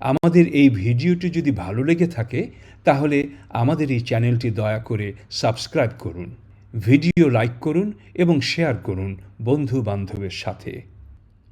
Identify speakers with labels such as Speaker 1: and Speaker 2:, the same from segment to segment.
Speaker 1: আমাদের এই ভিডিওটি যদি ভালো লেগে থাকে, তাহলে আমাদের এই চ্যানেলটি দয়া করে সাবস্ক্রাইব করুন, ভিডিও লাইক করুন এবং শেয়ার করুন বন্ধু বান্ধবের সাথে।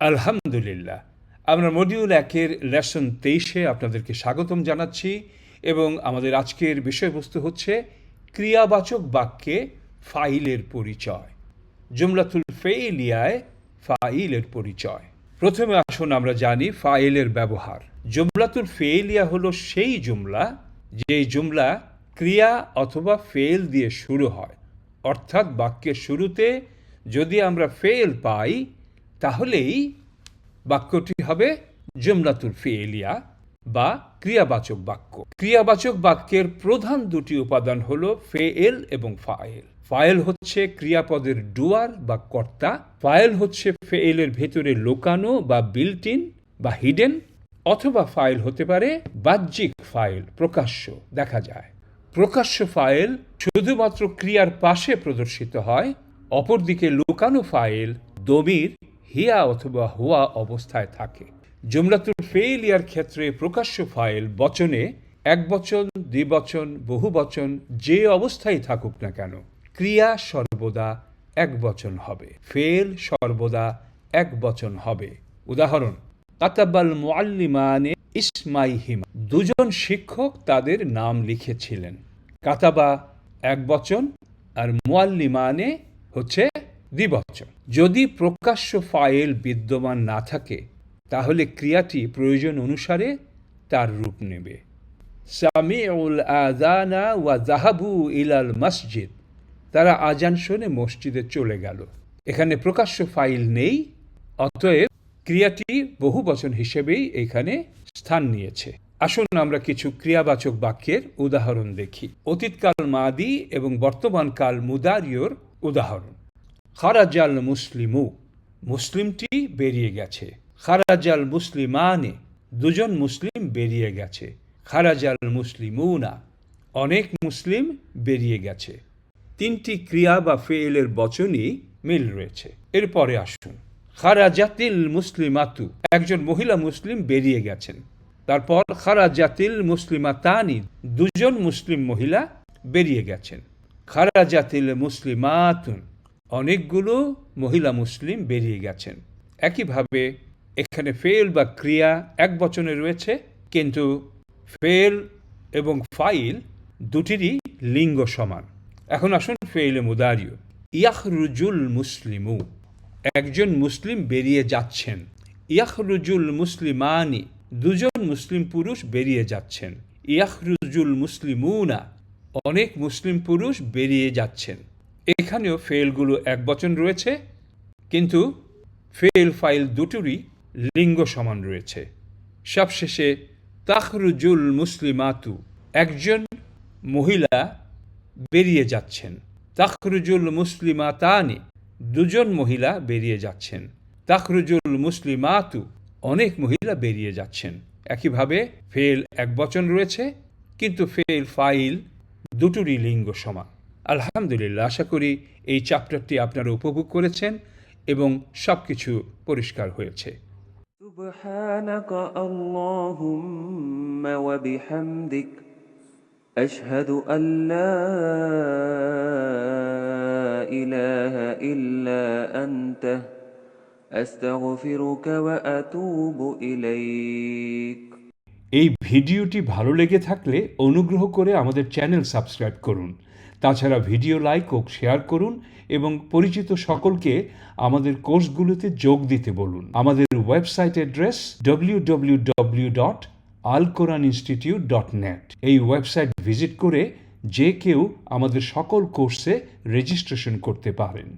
Speaker 1: আলহামদুলিল্লাহ, আমরা মডিউল একের লেসন তেইশে আপনাদেরকে স্বাগতম জানাচ্ছি এবং আমাদের আজকের বিষয়বস্তু হচ্ছে ক্রিয়াবাচক বাক্যে ফাইলের পরিচয়, জুমলাতুল ফেইলিয়ায় ফাইলের পরিচয়। প্রথমে আসুন আমরা জানি ফাইলের ব্যবহার। জুমলাতুল ফেইলিয়া হল সেই জুমলা, যেই জুমলা ক্রিয়া অথবা ফেল দিয়ে শুরু হয়। অর্থাৎ বাক্যের শুরুতে যদি আমরা ফেল পাই, তাহলেই বাক্যটি হবে জুমলাতুল ফেলিয়া বা ক্রিয়াবাচক বাক্য। ক্রিয়াবাচক বাক্যের প্রধান দুটি উপাদান হল ফেএল এবং ফাইল ফাইল হচ্ছে ক্রিয়াপদের ডুয়ার বা কর্তা। ফায়েল হচ্ছে ফেএলের ভেতরে লোকানো বা বিল্টিন বা হিডেন অথবা ফাইল হতে পারে বাহ্যিক ফাইল প্রকাশ্য, দেখা যায়। প্রকাশ্য ফাইল শুধুমাত্র ক্রিয়ার পাশে প্রদর্শিত হয়, অপরদিকে লুকানো ফাইল দমির, হিয়া অথবা হুয়া অবস্থায় থাকে। জুমলাতুল ফেইলিয়ার ক্ষেত্রে প্রকাশ্য ফাইল বচনে, এক বচন দ্বিবচন বহু বচন, যে অবস্থায় থাকুক না কেন, ক্রিয়া সর্বদা এক বচন হবে। ফেল সর্বদা এক বচন হবে। উদাহরণ, কাতাবাল মুআল্লিমানে ইসমাইহিম। দুজন শিক্ষক তাদের নাম লিখেছিলেন। কাতাবা এক বচন আর মুআল্লিমানে হচ্ছে দ্বিবচন যদি প্রকাশ্য ফাইল বিদ্যমান না থাকে তাহলে ক্রিয়াটি প্রয়োজন অনুসারে তার রূপ নেবে। সামিউল আজানা ওয়া জাহাবু ইলাল মসজিদ। তারা আজান শুনে মসজিদে চলে গেল। এখানে প্রকাশ্য ফাইল নেই, অতএব ক্রিয়াটি বহু বচন হিসেবেই এখানে স্থান নিয়েছে। আসুন আমরা কিছু ক্রিয়াবাচক বাক্যের উদাহরণ দেখি। অতীতকাল মাদি এবং বর্তমানকাল মুদারিয়র উদাহরণ। খারাজাল মুসলিমু, মুসলিমটি বেরিয়ে গেছে। খারাজাল মুসলিমানে, দুজন মুসলিম বেরিয়ে গেছে। খারাজাল মুসলিমুনা, অনেক মুসলিম বেরিয়ে গেছে। তিনটি ক্রিয়া বা ফেলের বচনই মিল রয়েছে। এরপরে আসুন। খারাজাতিল মুসলিমাতু, একজন মহিলা মুসলিম বেরিয়ে গেছেন। তারপর খারাজাতিল মুসলিমাতানি, দুজন মুসলিম মহিলা বেরিয়ে গেছেন। খারাজাতিল মুসলিমাতুন, অনেকগুলো মহিলা মুসলিম বেরিয়ে গেছেন। একইভাবে এখানে ফেল বা ক্রিয়া এক বচনে রয়েছে, কিন্তু ফেল এবং ফাইল দুটিরই লিঙ্গ সমান। এখন আসুন ফেল মুদারিও। ইয়াখরুজুল মুসলিমু, একজন মুসলিম বেরিয়ে যাচ্ছেন। ইয়াখরুজুল মুসলিমানি, দুজন মুসলিম পুরুষ বেরিয়ে যাচ্ছেন। ইয়াখরুজুল মুসলিমুনা, অনেক মুসলিম পুরুষ বেরিয়ে যাচ্ছেন। এখানেও ফেলগুলো এক বচন রয়েছে, কিন্তু ফেল ফাইল দুটোরই লিঙ্গ সমান রয়েছে। সবশেষে, তাখরুজুল মুসলিমাতু, একজন মহিলা বেরিয়ে যাচ্ছেন। তাখরুজুল মুসলিমাতানি, দুজন মহিলা বেরিয়ে যাচ্ছেন। তাখরুজুল মুসলিমাতু, অনেক মহিলা বেরিয়ে যাচ্ছেন। একইভাবে ফেল এক বচন রয়েছে, কিন্তু ফেল ফাইল দুটোরই লিঙ্গ সমান। আলহামদুলিল্লাহ, আশা করি এই চ্যাপ্টারটি আপনারা উপভোগ করেছেন এবং সব কিছু পরিষ্কার হয়েছে।
Speaker 2: سبحانك اللهم وبحمدك أشهد أن لا إله إلا أنت أستغفرك وأتوب إليك
Speaker 1: এই ভিডিওটি ভালো লেগে থাকলে অনুগ্রহ করে আমাদের চ্যানেল সাবস্ক্রাইব করুন তাছাড়া ভিডিও লাইক ও শেয়ার করুন এবং পরিচিত সকলকে আমাদের কোর্সগুলোতে যোগ দিতে বলুন আমাদের website address W W W dot Al institute dot এই ওয়েবসাইট ভিজিট করে যে কেউ আমাদের সকল কোর্সে রেজিস্ট্রেশন করতে পারেন।